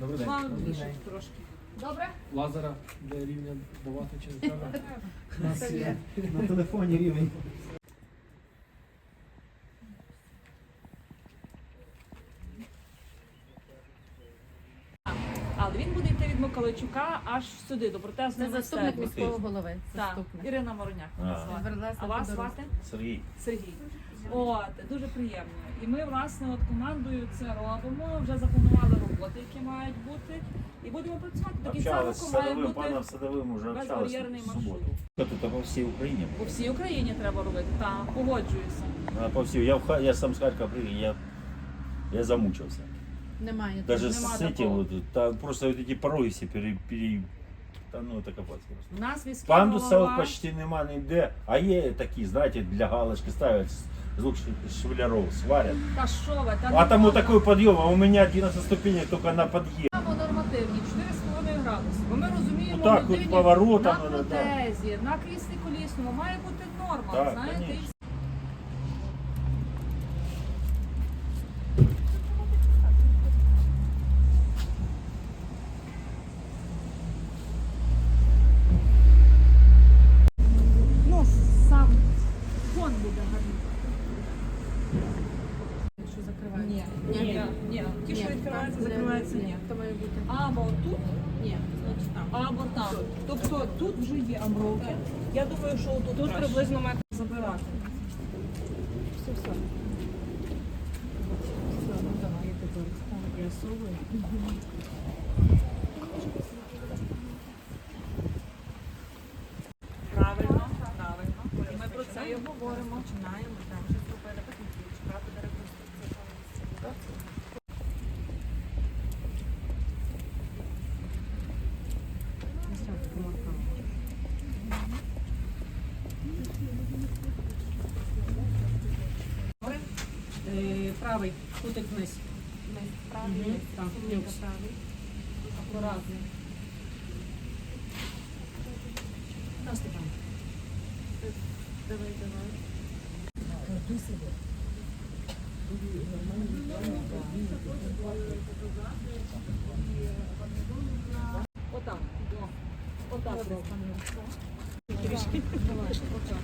Добрий день. Вам більше. Добре? Лазера, де рівня давати через камеру. У на телефоні рівень. Але він буде йти від Миколайчука аж сюди, до Це протезної заступник майстерні. міського голови. Так, Заступник. Ірина Мороняк. А. звати. Верлесна А вас звати? Сергій. Сергій. От, дуже приємно. І ми, власне, от командою це робимо, вже запланували роботи, які мають бути, і будемо працювати. До кінця Общалась з року має садовим, бути паном садовим уже безбар'єрний в маршрут. суботу. Тут по всій Україні. По всій Україні треба робити. Так, погоджуюся. А, По всій. Я, в, Ха- я сам з Харкова приїхав, я, я замучився. Немає. Даже нема с такого. этим, вот, там просто вот эти пороги все пере, пере, та, ну, это капець просто. У нас міський Пандусів голова... почти нема ніде, а є такі, знаєте, для галочки ставят з двух ш- швеляров, сварят. Та що ви, та А не там вот можна. такой подъем, а у меня 11 ступенек только на подъем. Маємо нормативні 4,5 градуси. Бо ми розуміємо, Отак от людині поворотом, на ну, да. протезі, на кріслі колісному має бути норма, Так, знаєте. і конечно. Буде гарний. Що закривається? Ні, Ні. ні. Ті, що відкриваються, закриваються, ні. То має бути. Або тут, Ні, значить там. або там. Тобто тут вже є амбровки. Я думаю, що тут, тут приблизно метр забирати. Все, все. Правильно, І ми про це говоримо. Починаємо, так, вже зробили, потім чекати до реконструкції повністю. Правий, кутик вниз. Ми правий, ми так, правий. Акуратно. На, Степан. Давай, давай. Отак. Отак. Отак. Трішки. Отак.